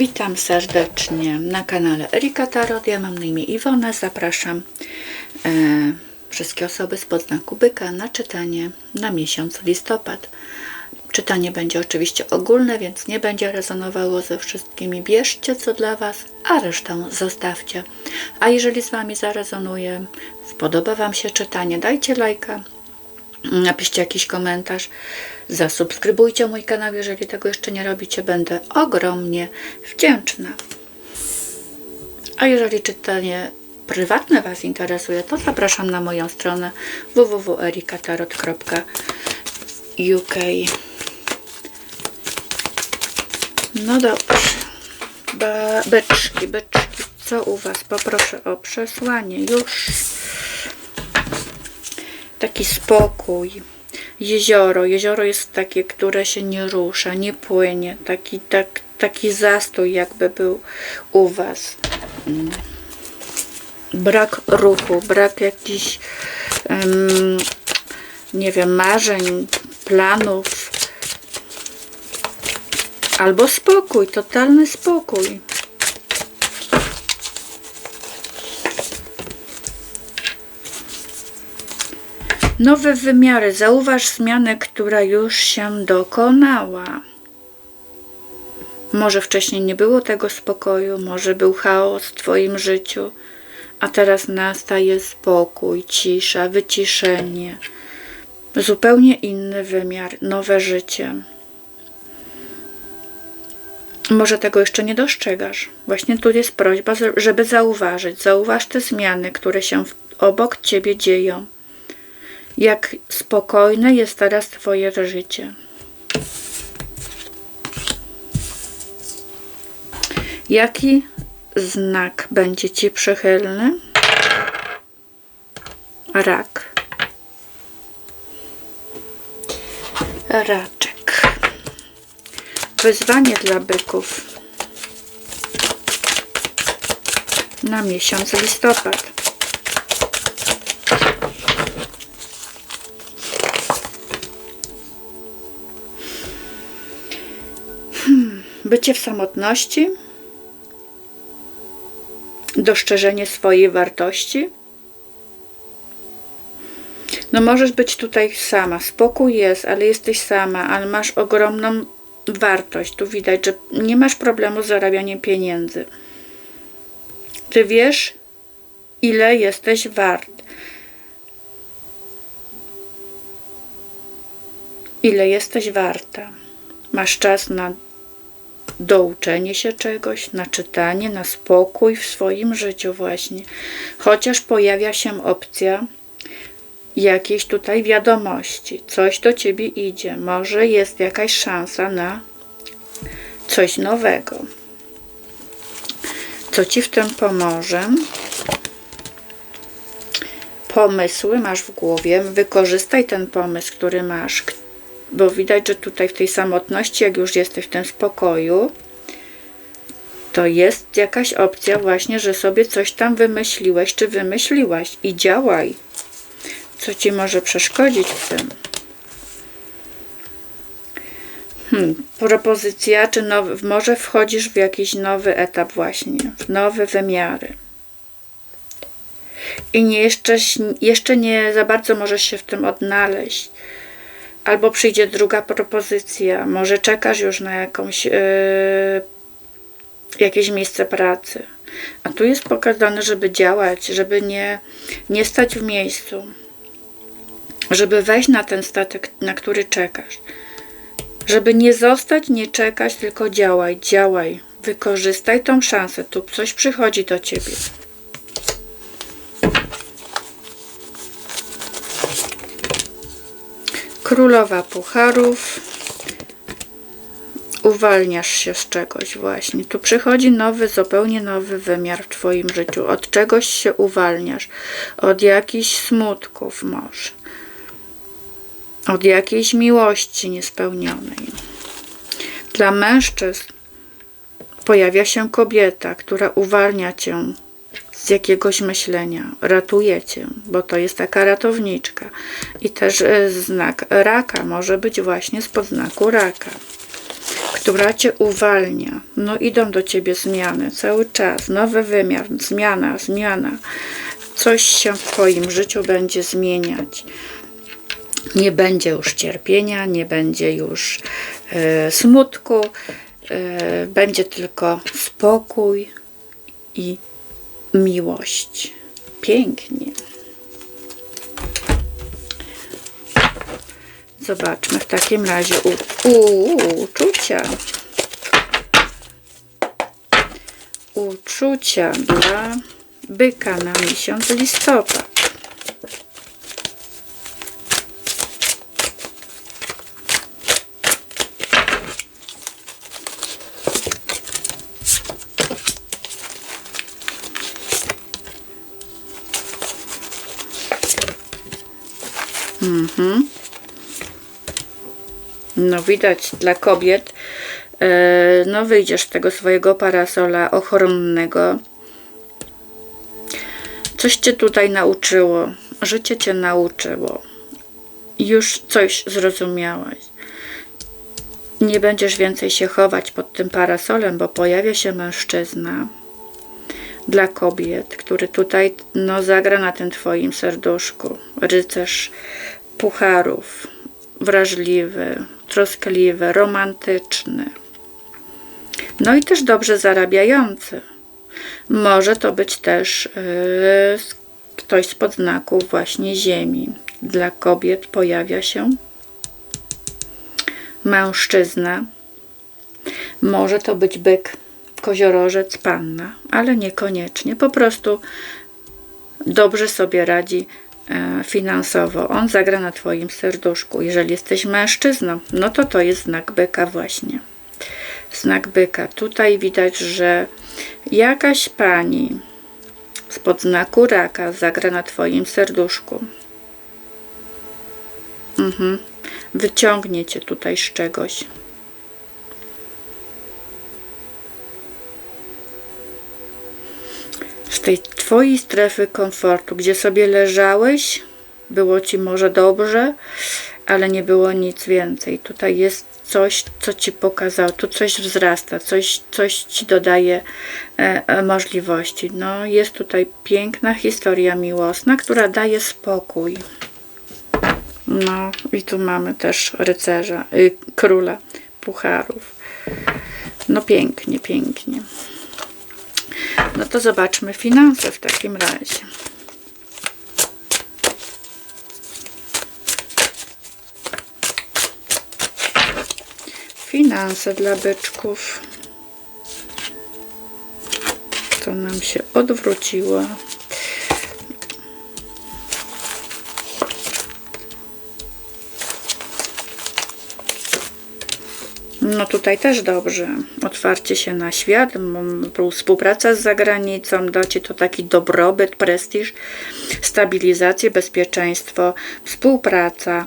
Witam serdecznie na kanale Erika Tarot. Ja mam na imię Iwona. Zapraszam e, wszystkie osoby z podznaku byka na czytanie na miesiąc listopad. Czytanie będzie oczywiście ogólne, więc nie będzie rezonowało ze wszystkimi. Bierzcie co dla Was, a resztę zostawcie. A jeżeli z Wami zarezonuje, spodoba Wam się czytanie, dajcie lajka, napiszcie jakiś komentarz, zasubskrybujcie mój kanał, jeżeli tego jeszcze nie robicie, będę ogromnie wdzięczna. A jeżeli czytanie prywatne Was interesuje, to zapraszam na moją stronę www.erikatarot.uk No dobrze. Be beczki, beczki, co u Was? Poproszę o przesłanie. Już taki spokój. Jezioro. Jezioro jest takie, które się nie rusza, nie płynie. Taki, tak, taki zastój jakby był u Was. Mm. Brak ruchu, brak jakichś em, nie wiem, marzeń, planów. Albo spokój, totalny spokój. Nowe wymiary. Zauważ zmianę, która już się dokonała. Może wcześniej nie było tego spokoju, może był chaos w Twoim życiu, a teraz nastaje spokój, cisza, wyciszenie. Zupełnie inny wymiar, nowe życie. Może tego jeszcze nie dostrzegasz. Właśnie tu jest prośba, żeby zauważyć. Zauważ te zmiany, które się obok Ciebie dzieją jak spokojne jest teraz Twoje życie. Jaki znak będzie Ci przychylny? Rak. Raczek. Wyzwanie dla byków na miesiąc listopad. Bycie w samotności, dostrzeżenie swojej wartości. No możesz być tutaj sama, spokój jest, ale jesteś sama, ale masz ogromną wartość. Tu widać, że nie masz problemu z zarabianiem pieniędzy. Ty wiesz, ile jesteś wart. Ile jesteś warta. Masz czas na douczenie się czegoś, na czytanie, na spokój w swoim życiu właśnie. Chociaż pojawia się opcja jakiejś tutaj wiadomości, coś do ciebie idzie, może jest jakaś szansa na coś nowego. Co ci w tym pomoże? Pomysły masz w głowie, wykorzystaj ten pomysł, który masz, bo widać, że tutaj w tej samotności, jak już jesteś w tym spokoju, to jest jakaś opcja właśnie, że sobie coś tam wymyśliłeś, czy wymyśliłaś i działaj. Co ci może przeszkodzić w tym? Hmm, propozycja, czy nowy, może wchodzisz w jakiś nowy etap właśnie, w nowe wymiary. I nie jeszcze, jeszcze nie za bardzo możesz się w tym odnaleźć albo przyjdzie druga propozycja, może czekasz już na jakąś, yy, jakieś miejsce pracy. A tu jest pokazane, żeby działać, żeby nie, nie stać w miejscu, żeby wejść na ten statek, na który czekasz. Żeby nie zostać, nie czekać, tylko działaj, działaj. Wykorzystaj tą szansę. Tu coś przychodzi do ciebie. Królowa Pucharów. Uwalniasz się z czegoś właśnie. Tu przychodzi nowy, zupełnie nowy wymiar w Twoim życiu. Od czegoś się uwalniasz. Od jakichś smutków może. Od jakiejś miłości niespełnionej. Dla mężczyzn pojawia się kobieta, która uwalnia Cię z jakiegoś myślenia. Ratuje cię, bo to jest taka ratowniczka. I też e, znak raka może być właśnie z podznaku raka. która cię uwalnia. No idą do ciebie zmiany cały czas, nowy wymiar, zmiana, zmiana. Coś się w twoim życiu będzie zmieniać. Nie będzie już cierpienia, nie będzie już e, smutku, e, będzie tylko spokój i miłość. Pięknie. Zobaczmy w takim razie u, u, uczucia. Uczucia dla byka na miesiąc listopad. Mhm. No widać dla kobiet, e, no wyjdziesz z tego swojego parasola ochronnego. Coś cię tutaj nauczyło, życie cię nauczyło. Już coś zrozumiałaś. Nie będziesz więcej się chować pod tym parasolem, bo pojawia się mężczyzna dla kobiet, który tutaj no, zagra na tym twoim serduszku. Rycerz pucharów, wrażliwy, troskliwy, romantyczny. No i też dobrze zarabiający. Może to być też yy, ktoś z podznaków właśnie ziemi. Dla kobiet pojawia się mężczyzna. Może to być byk, koziorożec, panna, ale niekoniecznie. Po prostu dobrze sobie radzi finansowo. On zagra na Twoim serduszku. Jeżeli jesteś mężczyzną, no to to jest znak byka właśnie. Znak byka. Tutaj widać, że jakaś pani spod znaku raka zagra na Twoim serduszku. Mhm. Wyciągnie Cię tutaj z czegoś. z tej twojej strefy komfortu, gdzie sobie leżałeś, było ci może dobrze, ale nie było nic więcej. Tutaj jest coś, co ci pokazało, tu coś wzrasta, coś, coś ci dodaje e, e, możliwości. No, jest tutaj piękna historia miłosna, która daje spokój. No, i tu mamy też rycerza, y, króla pucharów. No, pięknie, pięknie. No to zobaczmy finanse w takim razie. Finanse dla byczków. To nam się odwróciło. No tutaj też dobrze. Otwarcie się na świat, współpraca z zagranicą, da Ci to taki dobrobyt, prestiż, stabilizację, bezpieczeństwo, współpraca.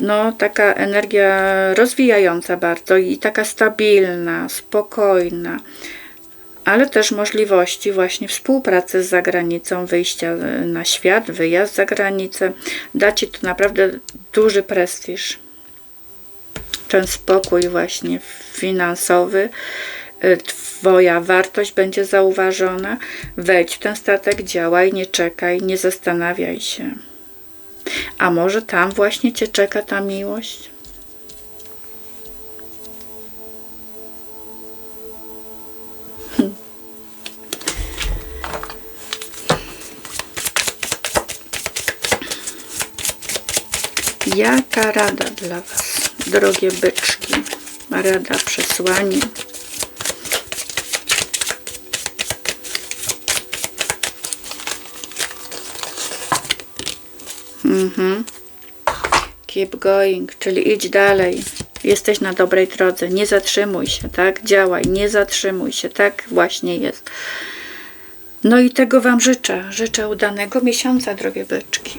No taka energia rozwijająca bardzo i taka stabilna, spokojna ale też możliwości właśnie współpracy z zagranicą, wyjścia na świat, wyjazd za granicę. Ci to naprawdę duży prestiż ten spokój właśnie finansowy, y, Twoja wartość będzie zauważona. Wejdź w ten statek, działaj, nie czekaj, nie zastanawiaj się. A może tam właśnie Cię czeka ta miłość? Jaka rada dla Was? Drogie byczki. Rada przesłanie. Mhm. Keep going, czyli idź dalej. Jesteś na dobrej drodze. Nie zatrzymuj się, tak? Działaj, nie zatrzymuj się. Tak właśnie jest. No i tego Wam życzę. Życzę udanego miesiąca, drogie byczki.